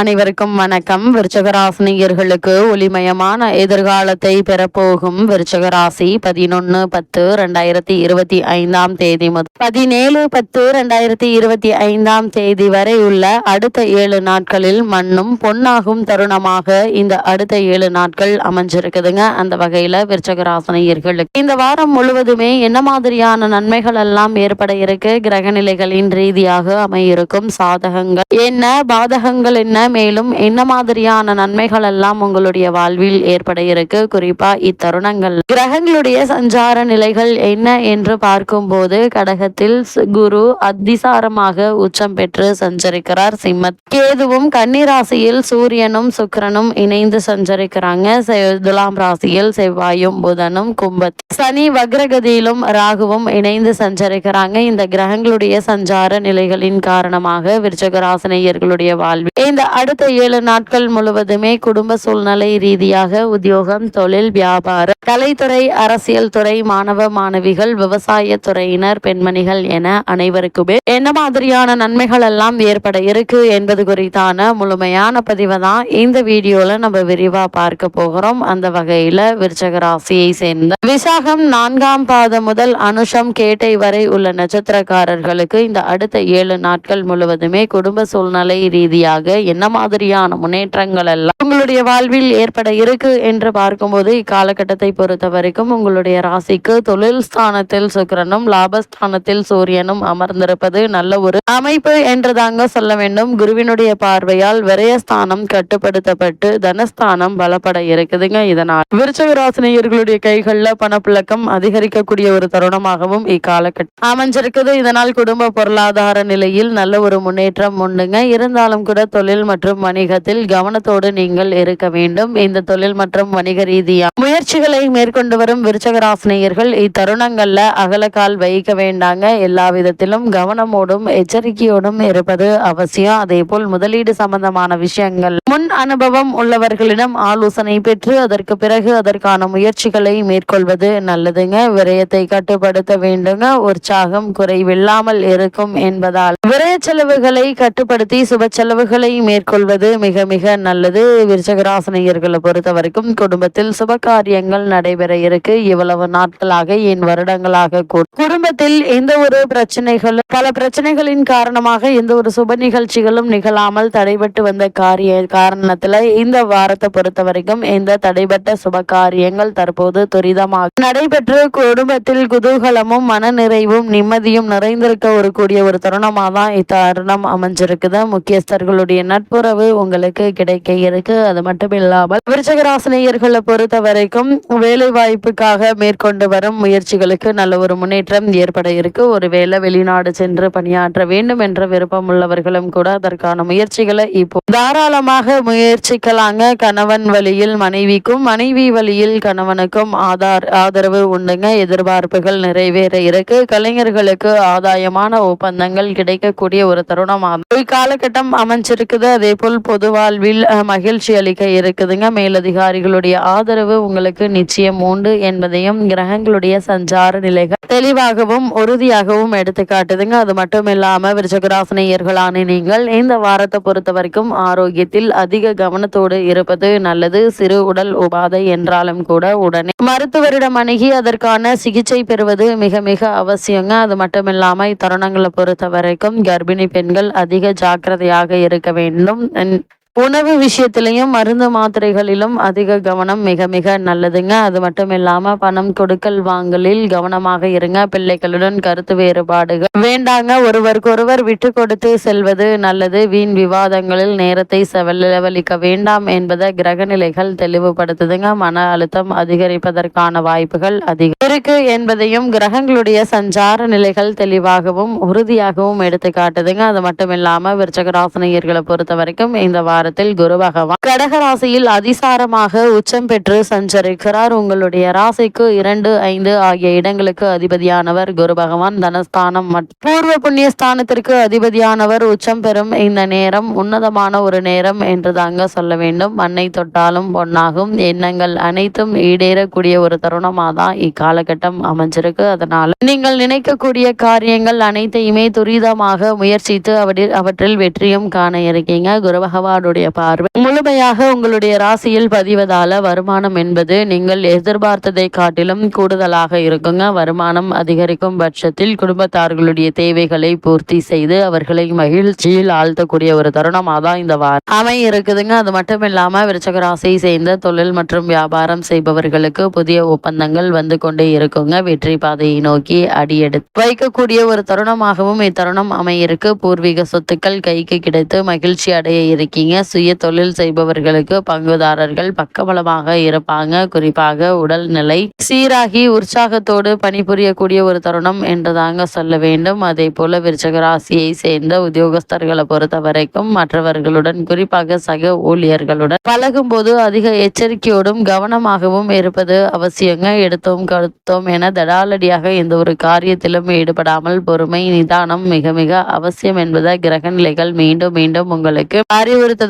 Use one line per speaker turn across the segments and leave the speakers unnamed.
அனைவருக்கும் வணக்கம். விருச்சகராசினியர்களுக்கு ஒளிமயமான எதிர்காலத்தை பெறப்போகும் விருச்சகராசி பதினொன்னு பத்து ரெண்டாயிரத்தி இருபத்தி ஐந்தாம் தேதி முதல் பதினேழு பத்து ரெண்டாயிரத்தி இருபத்தி ஐந்தாம் தேதி வரை உள்ள அடுத்த ஏழு நாட்களில் மண்ணும் பொன்னாகும் தருணமாக இந்த அடுத்த ஏழு நாட்கள் அமைஞ்சிருக்குதுங்க. அந்த வகையில விருச்சகராசினியர்களுக்கு இந்த வாரம் முழுவதுமே என்ன மாதிரியான நன்மைகள் எல்லாம் ஏற்பட இருக்கு? கிரகநிலைகளின் ரீதியாக அமையிருக்கும் சாதகங்கள் என்ன? பாதகங்கள் என்ன? மேலும் என்ன மாதிரியான நன்மைகள் எல்லாம் உங்களுடைய வாழ்வில் ஏற்பட இருக்கு? குறிப்பா இத்தருணங்கள். கிரகங்களுடைய சஞ்சார நிலைகள் என்ன என்று பார்க்கும்போது கடகத்தில் குரு அதிசாரமாக உச்சம் பெற்று சஞ்சரிக்கிறார் சிம்மத். கேதுவும் கன்னிராசியில் சூரியனும் சுக்கரனும் இணைந்து சஞ்சரிக்கிறாங்க. துலாம் ராசியில் செவ்வாயும் புதனும் கும்பத். சனி வக்ரகதியிலும் ராகுவும் இணைந்து சஞ்சரிக்கிறாங்க. இந்த கிரகங்களுடைய சஞ்சார நிலைகளின் காரணமாக விருச்சகராசனையர்களுடைய வாழ்வில். இந்த அடுத்த ஏழு நாட்கள் முழுவதுமே குடும்ப சூழ்நிலை ரீதியாக உத்தியோகம் தொழில் வியாபாரம் கலைத்துறை அரசியல் துறை மாணவ மாணவிகள் விவசாய துறையினர் பெண்மணிகள் என அனைவருக்குமே என்ன மாதிரியான நன்மைகள் எல்லாம் ஏற்பட இருக்கு என்பது குறித்தான முழுமையான பதிவை தான் இந்த வீடியோல நம்ம விரிவா பார்க்க போகிறோம். அந்த வகையில விருச்சக ராசியை சேர்ந்த விசாகம் நான்காம் பாதம் முதல் அனுஷம் கேட்டை வரை உள்ள நட்சத்திரக்காரர்களுக்கு இந்த அடுத்த ஏழு நாட்கள் முழுவதுமே குடும்ப சூழ்நிலை ரீதியாக என்ன மாதிரியான முன்னேற்றங்கள் எல்லாம் உங்களுடைய வாழ்வில் ஏற்பட இருக்கு என்று பார்க்கும்போது இக்காலகட்டத்தை பொறுத்த வரைக்கும் உங்களுடைய ராசிக்கு தொழில் ஸ்தானத்தில் சுக்கிரனும் லாபஸ்தானத்தில் சூரியனும் அமர்ந்திருப்பது நல்ல ஒரு அமைப்பு என்று தாங்க சொல்ல வேண்டும். குருவினுடைய பார்வையால் விரயஸ்தானம் கட்டுப்படுத்தப்பட்டு தனஸ்தானம் பலப்பட இருக்குதுங்க. இதனால் விருச்சக ராசினியர்களுடைய கைகள்ல பணப்புழக்கம் அதிகரிக்கக்கூடிய ஒரு தருணமாகவும் இக்காலகட்டம் அமைஞ்சிருக்குது. இதனால் குடும்ப பொருளாதார நிலையில் நல்ல ஒரு முன்னேற்றம் உண்டுங்க. இருந்தாலும் கூட தொழில் மற்றும் வணிகத்தில் கவனத்தோடு நீங்கள் இருக்க வேண்டும். இந்த தொழில் மற்றும் வணிக ரீதியா முயற்சிகளை மேற்கொண்டு வரும் விருச்சகராசினியர்கள் இத்தருணங்கள்ல அகலக்கால் வைக்க வேண்டாங்க. எல்லா விதத்திலும் கவனமோடும் எச்சரிக்கையோடும் இருப்பது அவசியம். அதே போல் முதலீடு சம்பந்தமான விஷயங்கள். முன் அனுபவம் உள்ளவர்களிடம் ஆலோசனை பெற்று அதற்கு பிறகு அதற்கான முயற்சிகளை மேற்கொள்வது நல்லதுங்க. விரயத்தை கட்டுப்படுத்த வேண்டுங்க. உற்சாகம் குறைவில்லாமல் இருக்கும் என்பதால் விரய செலவுகளை கட்டுப்படுத்தி சுப செலவுகளை மேற்கொள்வது மிக மிக நல்லது. விருச்சகராசனையர்களை பொறுத்த வரைக்கும் குடும்பத்தில் சுப காரியங்கள் நடைபெற இருக்கு. இவ்வளவு நாட்களாக என் வருடங்களாக கூட. குடும்பத்தில் எந்த ஒரு பிரச்சனைகளும் பல பிரச்சனைகளின் காரணமாக எந்த ஒரு சுப நிகழ்ச்சிகளும் நிகழாமல் தடைபட்டு வந்த காரிய காரணத்துல இந்த வாரத்தை பொறுத்த வரைக்கும் இந்த தடைபட்ட சுப காரியங்கள் தற்போது துரிதமாக நடைபெற்று குடும்பத்தில் குதூகலமும் மனநிறைவும் நிம்மதியும் நிறைந்திருக்க ஒரு கூடிய ஒரு தருணமாக தான் இத்தருணம் அமைஞ்சிருக்குது. முக்கியஸ்தர்களுடைய நட்புறவு உங்களுக்கு கிடைக்க இருக்கு. அது மட்டும் இல்லாமல் விருச்சகராசினியர்களை பொறுத்த வரைக்கும் வேலை வாய்ப்புக்காக மேற்கொண்டு வரும் முயற்சிகளுக்கு நல்ல ஒரு முன்னேற்றம் ஏற்பட இருக்கு. ஒருவேளை வெளிநாடு சென்று பணியாற்ற வேண்டும் என்ற விருப்பம் உள்ளவர்களும் கூட அதற்கான முயற்சிகளை இப்போ தாராளமாக முயற்சிக்கலாங்க. கணவன் வழியில் மனைவிக்கும் மனைவி வழியில் கணவனுக்கும் ஆதார் ஆதரவு உண்டுங்க. எதிர்பார்ப்புகள் நிறைவேற இருக்கு. கலைஞர்களுக்கு ஆதாயமான ஒப்பந்தங்கள் கிடைக்கக்கூடிய ஒரு தருணமாகும். காலகட்டம் அமைஞ்சிருக்குது. அதே போல் பொது வாழ்வில் மகிழ்ச்சி அளிக்க இருக்குதுங்க. மேலதிகாரிகளுடைய ஆதரவு உங்களுக்கு நிச்சயம் உண்டு என்பதையும் கிரகங்களுடைய சஞ்சார நிலைகள் தெளிவாகவும் உறுதியாகவும் எடுத்து காட்டுதுங்க. அது மட்டும் இல்லாம விருச்சகராசனையர்களான நீங்கள் இந்த வாரத்தை பொறுத்த வரைக்கும் ஆரோக்கியத்தில் அதிக கவனத்தோடு இருப்பது நல்லது. சிறு உடல் உபாதை என்றாலும் கூட உடனே மருத்துவரிடம் அணுகி அதற்கான சிகிச்சை பெறுவது மிக மிக அவசியங்க. அது மட்டும் இல்லாம இத்தருணங்களை பொறுத்த வரைக்கும் கர்ப்பிணி பெண்கள் அதிக ஜாக்கிரதையாக இருக்க வேண்டும். them and உணவு விஷயத்திலையும் மருந்து மாத்திரைகளிலும் அதிக கவனம் மிக மிக நல்லதுங்க. அது மட்டும் இல்லாம பணம் கொடுக்கல் வாங்கலில் கவனமாக இருங்க. பிள்ளைகளுடன் கருத்து வேறுபாடுகள் வேண்டாங்க. ஒருவருக்கொருவர் விட்டு கொடுத்து செல்வது நல்லது. வீண் விவாதங்களில் நேரத்தை செலவழிக்க வேண்டாம் என்பதை கிரகநிலைகள் தெளிவுபடுத்துதுங்க. மன அழுத்தம் அதிகரிப்பதற்கான வாய்ப்புகள் அதிகம் இருக்கு என்பதையும் கிரகங்களுடைய சஞ்சார நிலைகள் தெளிவாகவும் உறுதியாகவும் எடுத்து காட்டுதுங்க அது மட்டும் இல்லாம விருச்சகராசனையர்களை பொறுத்த வரைக்கும் இந்த வாரத்தில் குரு பகவான் கடக ராசியில் அதிசாரமாக உச்சம் பெற்று சஞ்சரிக்கிறார். உங்களுடைய ராசிக்கு இரண்டு ஐந்து ஆகிய இடங்களுக்கு அதிபதியானவர் குரு பகவான். தனஸ்தானம் மற்றும் பூர்வ புண்ணிய ஸ்தானத்திற்கு அதிபதியானவர். உச்சம் பெறும் இந்த நேரம் உன்னதமான ஒரு நேரம் என்று தாங்க சொல்ல வேண்டும். மண்ணை தொட்டாலும் பொன்னாகும். எண்ணங்கள் அனைத்தும் ஈடேறக்கூடிய ஒரு தருணமாக தான் இக்காலகட்டம் அமைஞ்சிருக்கு. அதனால நீங்கள் நினைக்கக்கூடிய காரியங்கள் அனைத்தையுமே துரிதமாக முயற்சித்து அவற்றில் அவற்றில் வெற்றியும் காண இருக்கீங்க. குரு பகவானுடைய உங்களுடைய பார்வை. முழுமையாக உங்களுடைய ராசியில் பதிவதால வருமானம் என்பது நீங்கள் எதிர்பார்த்ததை காட்டிலும் கூடுதலாக இருக்குங்க. வருமானம் அதிகரிக்கும் பட்சத்தில் குடும்பத்தார்களுடைய தேவைகளை பூர்த்தி செய்து அவர்களை மகிழ்ச்சியில் ஆழ்த்தக்கூடிய ஒரு தருணமாக தான் இந்த வாரம் அமை இருக்குதுங்க. அது மட்டும் இல்லாம விருச்சக ராசியை சேர்ந்த தொழில் மற்றும் வியாபாரம் செய்பவர்களுக்கு புதிய ஒப்பந்தங்கள் வந்து கொண்டே இருக்குங்க. வெற்றி பாதையை நோக்கி அடியெடுத்து வைக்கக்கூடிய ஒரு தருணமாகவும் இத்தருணம் அமையிருக்கு பூர்வீக சொத்துக்கள் கைக்கு கிடைத்து மகிழ்ச்சி அடைய இருக்கீங்க. சுய தொழில் செய்பவர்களுக்கு பங்குதாரர்கள் பக்கபலமாக இருப்பாங்க. குறிப்பாக உடல்நிலை சீராகி உற்சாகத்தோடு பணிபுரியக்கூடிய ஒரு தருணம் என்றுதாங்க சொல்ல வேண்டும். அதே போல விருச்சக ராசியை சேர்ந்த உத்தியோகஸ்தர்களை பொறுத்த வரைக்கும் மற்றவர்களுடன் குறிப்பாக சக ஊழியர்களுடன் பழகும் போது அதிக எச்சரிக்கையோடும் கவனமாகவும் இருப்பது அவசியங்க. எடுத்தோம் கடுத்தோம் என தடாலடியாக எந்த ஒரு காரியத்திலும் ஈடுபடாமல் பொறுமை நிதானம் மிக மிக அவசியம் என்பதை கிரக நிலைகள் மீண்டும் மீண்டும் உங்களுக்கு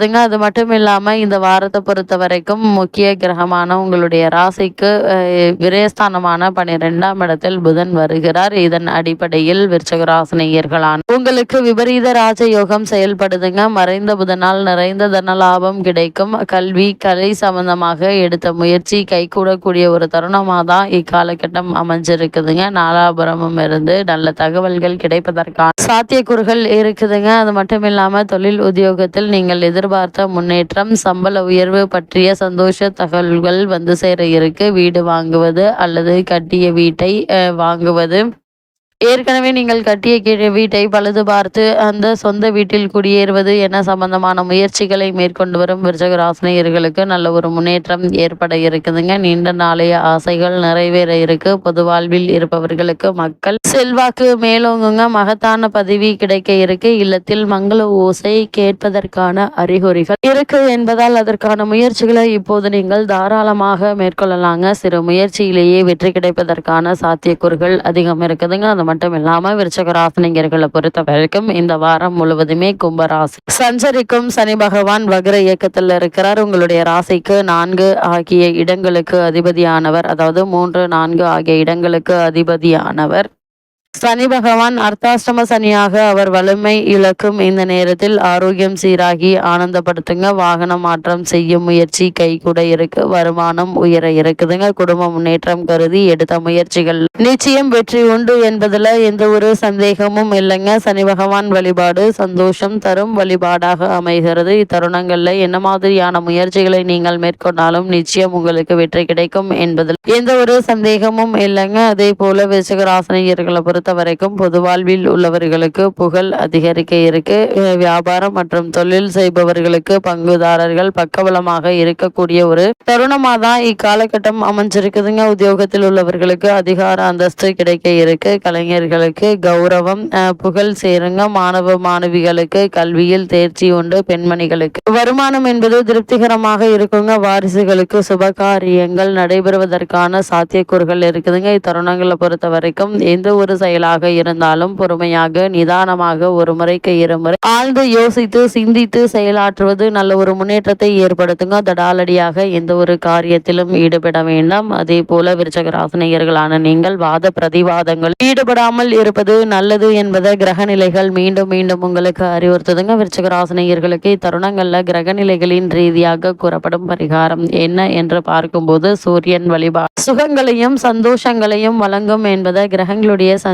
அறிவுறுத்துதுங்க அது மட்டும் இல்லாம இந்த வாரத்தை பொறுத்த வரைக்கும் முக்கிய கிரகமான உங்களுடைய ராசிக்கு விரயஸ்தானமான பன்னிரெண்டாம் இடத்தில் புதன் வருகிறார். இதன் அடிப்படையில் விருச்சக ராசினியர்களான உங்களுக்கு விபரீத ராஜயோகம் செயல்படுதுங்க. மறைந்த புதனால் நிறைந்த தன லாபம் கிடைக்கும். கல்வி கலை சம்பந்தமாக எடுத்த முயற்சி கைகூடக்கூடிய ஒரு தருணமாக தான் இக்காலகட்டம் அமைஞ்சிருக்குதுங்க. நாலாபுரமும் இருந்து நல்ல தகவல்கள் கிடைப்பதற்கான சாத்தியக்கூறுகள் இருக்குதுங்க. அது மட்டும் இல்லாம தொழில் உத்தியோகத்தில் நீங்கள் எதிர்பார்த்த முன்னேற்றம் சம்பள உயர்வு பற்றிய சந்தோஷ தகவல்கள் வந்து சேர இருக்கு. வீடு வாங்குவது அல்லது கட்டிய வீட்டை வாங்குவது. ஏற்கனவே நீங்கள் கட்டிய கீழே வீட்டை பழுது பார்த்து அந்த சொந்த வீட்டில் குடியேறுவது என சம்பந்தமான முயற்சிகளை மேற்கொண்டு வரும் விருச்சகராசினியர்களுக்கு நல்ல ஒரு முன்னேற்றம் ஏற்பட இருக்குதுங்க. நீண்ட நாளைய ஆசைகள் நிறைவேற இருக்கு. பொது வாழ்வில் இருப்பவர்களுக்கு மக்கள் செல்வாக்கு மேலோங்குங்க. மகத்தான பதவி கிடைக்க இருக்கு. இல்லத்தில் மங்கள ஓசை கேட்பதற்கான அறிகுறிகள் இருக்கு என்பதால் அதற்கான முயற்சிகளை இப்போது நீங்கள் தாராளமாக மேற்கொள்ளலாங்க. சிறு முயற்சியிலேயே வெற்றி கிடைப்பதற்கான சாத்தியக்கூறுகள் அதிகம் இருக்குதுங்க. அது மட்டும் இல்லாம விருச்சகராசனிங்கர்களை பொறுத்த வரைக்கும் இந்த வாரம் முழுவதுமே கும்பராசி. சஞ்சரிக்கும் சனி பகவான் வக்ர இயக்கத்தில் இருக்கிறார். உங்களுடைய ராசிக்கு நான்கு ஆகிய இடங்களுக்கு அதிபதியானவர். அதாவது மூன்று நான்கு ஆகிய இடங்களுக்கு அதிபதியானவர். சனி பகவான் அர்த்தாஷ்டம சனியாக அவர் வலிமை இழக்கும் இந்த நேரத்தில் ஆரோக்கியம் சீராகி ஆனந்தப்படுத்துங்க. வாகன மாற்றம் செய்யும் முயற்சி கை கூட இருக்கு வருமானம் உயர இருக்குதுங்க. குடும்ப முன்னேற்றம் கருதி எடுத்த முயற்சிகள். நிச்சயம் வெற்றி உண்டு என்பதுல எந்த ஒரு சந்தேகமும் இல்லைங்க. சனி பகவான் வழிபாடு சந்தோஷம் தரும் வழிபாடாக அமைகிறது. இத்தருணங்கள்ல என்ன மாதிரியான முயற்சிகளை நீங்கள் மேற்கொண்டாலும் நிச்சயம் உங்களுக்கு வெற்றி கிடைக்கும் என்பதில் எந்த ஒரு சந்தேகமும் இல்லைங்க. அதே போல விசகராசனியர்களை பொறுத்த வரைக்கும் பொது வாழ்வில் உள்ளவர்களுக்கு புகழ் அதிகரிக்க இருக்கு. வியாபாரம் மற்றும் தொழில் செய்பவர்களுக்கு பங்குதாரர்கள் பக்கபலமாக இருக்கக்கூடிய ஒரு தருணமாக தான் இக்காலகட்டம் அமைஞ்சிருக்குதுங்க. உத்தியோகத்தில் உள்ளவர்களுக்கு அதிகார அந்தஸ்து கிடைக்க இருக்கு. கலைஞர்களுக்கு கௌரவம் புகழ் சேருங்க. மாணவ மாணவிகளுக்கு கல்வியில் தேர்ச்சி உண்டு. பெண்மணிகளுக்கு வருமானம் என்பது திருப்திகரமாக இருக்குங்க. வாரிசுகளுக்கு சுபகாரியங்கள் நடைபெறுவதற்கான சாத்தியக்கூறுகள் இருக்குதுங்க. இத்தருணங்களை பொறுத்த வரைக்கும் எந்த ஒரு செயலாக இருந்தாலும் பொறுமையாக நிதானமாக ஒரு முறைக்கு இருமுறை ஆழ்ந்து யோசித்து சிந்தித்து செயலாற்றுவது நல்ல ஒரு முன்னேற்றத்தை ஏற்படுத்துங்க. தடாலடியாக எந்த ஒரு காரியத்திலும் ஈடுபட வேண்டாம். அதே போல விருச்சக ராசினியர்களான நீங்கள் வாத பிரதிவாதங்கள் ஈடுபடாமல் இருப்பது நல்லது என்பதை கிரக நிலைகள் மீண்டும் மீண்டும் உங்களுக்கு அறிவுறுத்துதுங்க. விருச்சக ராசினியர்களுக்கு இத்தருணங்கள்ல கிரக நிலைகளின் ரீதியாக கூறப்படும் பரிகாரம் என்ன என்று பார்க்கும்போது சூரியன் வழிபாடு சுகங்களையும் சந்தோஷங்களையும் வழங்கும் என்பதை கிரகங்களுடைய